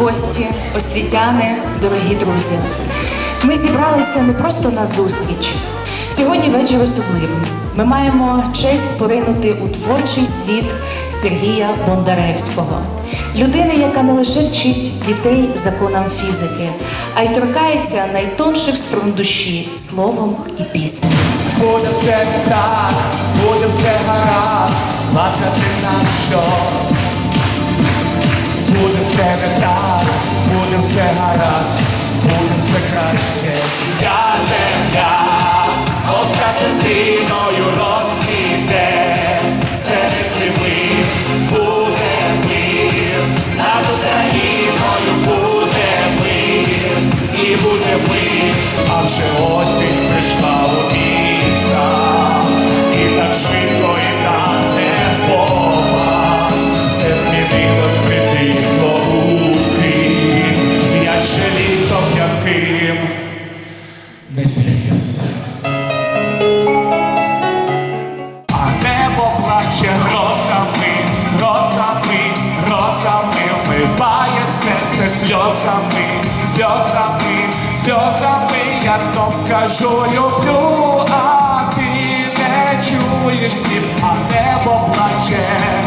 гості, освітяни, дорогі друзі. Ми зібралися не просто на зустріч. Сьогодні вечір особливий. Ми маємо честь поринути у творчий світ Сергія Бондаревського, людини, яка не лише вчить дітей законам фізики, а й торкається найтонших струн душі словом і піснею. Буде все так, буде все гаразд, плакати нам що. Все гаразд, буде все краще. Вся земля остатиною розцвіте, серед зими буде мир, над Україною буде мир, і буде мир, а вже осінь прийшла у сльозами, сльозами, сльозами я знов скажу, люблю, а ти не чуєш всім, а небо плаче.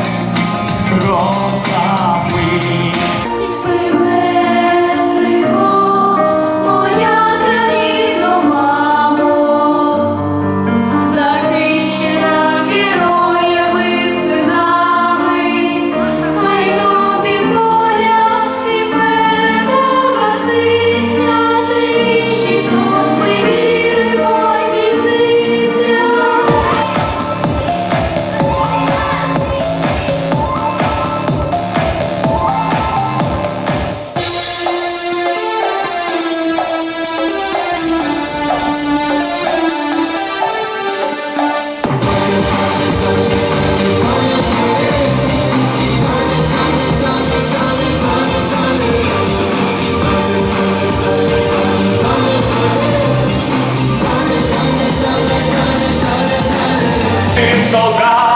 saudade.